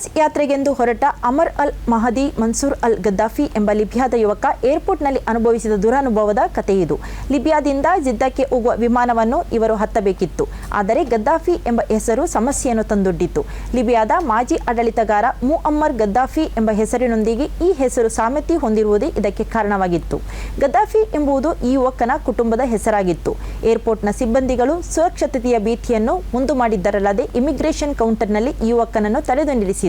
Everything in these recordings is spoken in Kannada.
ಹಜ್ ಯಾತ್ರೆಗೆಂದು ಹೊರಟ ಅಮರ್ ಅಲ್ ಮಹದಿ, ಮನ್ಸೂರ್ ಅಲ್ ಗದ್ದಾಫಿ ಎಂಬ ಲಿಬಿಯಾದ ಯುವಕ ಏರ್ಪೋರ್ಟ್ನಲ್ಲಿ ಅನುಭವಿಸಿದ ದುರನುಭವದ ಕಥೆಯಿದು. ಲಿಬಿಯಾದಿಂದ ಜಿದ್ದಕ್ಕೆ ಹೋಗುವ ವಿಮಾನವನ್ನು ಇವರು ಹತ್ತಬೇಕಿತ್ತು. ಆದರೆ ಗದ್ದಾಫಿ ಎಂಬ ಹೆಸರು ಸಮಸ್ಯೆಯನ್ನು ತಂದೊಡ್ಡಿತ್ತು. ಲಿಬಿಯಾದ ಮಾಜಿ ಆಡಳಿತಗಾರ ಮುಅಮ್ಮರ್ ಗದ್ದಾಫಿ ಎಂಬ ಹೆಸರಿನೊಂದಿಗೆ ಈ ಹೆಸರು ಸಾಮ್ಯತೆ ಹೊಂದಿರುವುದೇ ಇದಕ್ಕೆ ಕಾರಣವಾಗಿತ್ತು. ಗದ್ದಾಫಿ ಎಂಬುದು ಈ ಯುವಕನ ಕುಟುಂಬದ ಹೆಸರಾಗಿತ್ತು. ಏರ್ಪೋರ್ಟ್ನ ಸಿಬ್ಬಂದಿಗಳು ಸುರಕ್ಷತೆಯ ಭೀತಿಯನ್ನು ಮುಂದು ಮಾಡಿದ್ದರಲ್ಲದೆ ಇಮಿಗ್ರೇಷನ್ ಕೌಂಟರ್ನಲ್ಲಿ ಯುವಕನನ್ನು ತಡೆದು ನಿಲ್ಲಿಸಿದ್ರು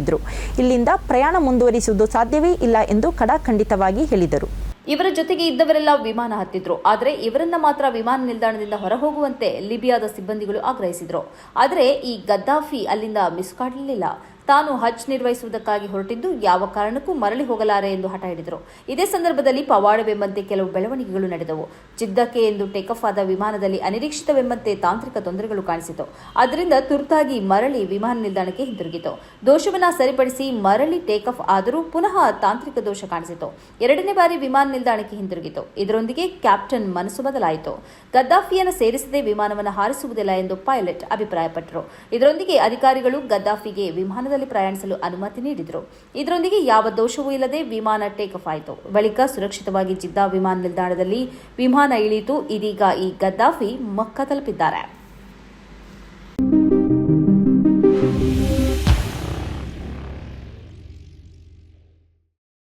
ಇಲ್ಲಿಂದ ಪ್ರಯಾಣ ಮುಂದುವರಿಸುವುದು ಸಾಧ್ಯವೇ ಇಲ್ಲ ಎಂದು ಕಡಾಖಂಡಿತವಾಗಿ ಹೇಳಿದರು. ಇವರ ಜೊತೆಗೆ ಇದ್ದವರೆಲ್ಲ ವಿಮಾನ ಹತ್ತಿದ್ರು. ಆದರೆ ಇವರನ್ನ ಮಾತ್ರ ವಿಮಾನ ನಿಲ್ದಾಣದಿಂದ ಹೊರಹೋಗುವಂತೆ ಲಿಬಿಯಾದ ಸಿಬ್ಬಂದಿಗಳು ಆಗ್ರಹಿಸಿದ್ರು. ಆದರೆ ಈ ಗದ್ದಾಫಿ ಅಲ್ಲಿಂದ ಮಿಸುಕಾಡಲಿಲ್ಲ ತಾನು ಹಜ್ ನಿರ್ವಹಿಸುವುದಕ್ಕಾಗಿ ಹೊರಟಿದ್ದು ಯಾವ ಕಾರಣಕ್ಕೂ ಮರಳಿ ಹೋಗಲಾರೆ ಎಂದು ಹಠ ಹಿಡಿದರು. ಇದೇ ಸಂದರ್ಭದಲ್ಲಿ ಪವಾಡವೆಂಬಂತೆ ಕೆಲವು ಬೆಳವಣಿಗೆಗಳು ನಡೆದವು. ಜಿದ್ದಕ್ಕೆ ಎಂದು ಟೇಕಫ್ ಆದ ವಿಮಾನದಲ್ಲಿ ಅನಿರೀಕ್ಷಿತವೆಂಬಂತೆ ತಾಂತ್ರಿಕ ತೊಂದರೆಗಳು ಕಾಣಿಸಿತು. ಅದರಿಂದ ತುರ್ತಾಗಿ ಮರಳಿ ವಿಮಾನ ನಿಲ್ದಾಣಕ್ಕೆ ಹಿಂದಿರುಗಿತು ದೋಷವನ್ನು ಸರಿಪಡಿಸಿ ಮರಳಿ ಟೇಕಫ್ ಆದರೂ ಪುನಃ ತಾಂತ್ರಿಕ ದೋಷ ಕಾಣಿಸಿತು. ಎರಡನೇ ಬಾರಿ ವಿಮಾನ ನಿಲ್ದಾಣಕ್ಕೆ ಹಿಂದಿರುಗಿತು ಇದರೊಂದಿಗೆ ಕ್ಯಾಪ್ಟನ್ ಮನಸ್ಸು ಬದಲಾಯಿತು. ಗದ್ದಾಫಿಯನ್ನು ಸೇರಿಸದೆ ವಿಮಾನವನ್ನು ಹಾರಿಸುವುದಿಲ್ಲ ಎಂದು ಪೈಲಟ್ ಅಭಿಪ್ರಾಯಪಟ್ಟರು. ಇದರೊಂದಿಗೆ ಅಧಿಕಾರಿಗಳು ಗದ್ದಾಫಿಗೆ ವಿಮಾನದಲ್ಲಿ ಪ್ರಯಾಣಿಸಲು ಅನುಮತಿ ನೀಡಿದರು. ಇದರೊಂದಿಗೆ ಯಾವ ದೋಷವೂ ಇಲ್ಲದೆ ವಿಮಾನ ಟೇಕ್ ಆಫ್ ಆಯಿತು. ಬಳಿಕ ಸುರಕ್ಷಿತವಾಗಿ ಜಿದ್ದಾ ವಿಮಾನ ನಿಲ್ದಾಣದಲ್ಲಿ ವಿಮಾನ ಇಳಿಯಿತು. ಇದೀಗ ಈ ಗದ್ದಾಫಿ ಮಕ್ಕ ತಲುಪಿದ್ದಾರೆ.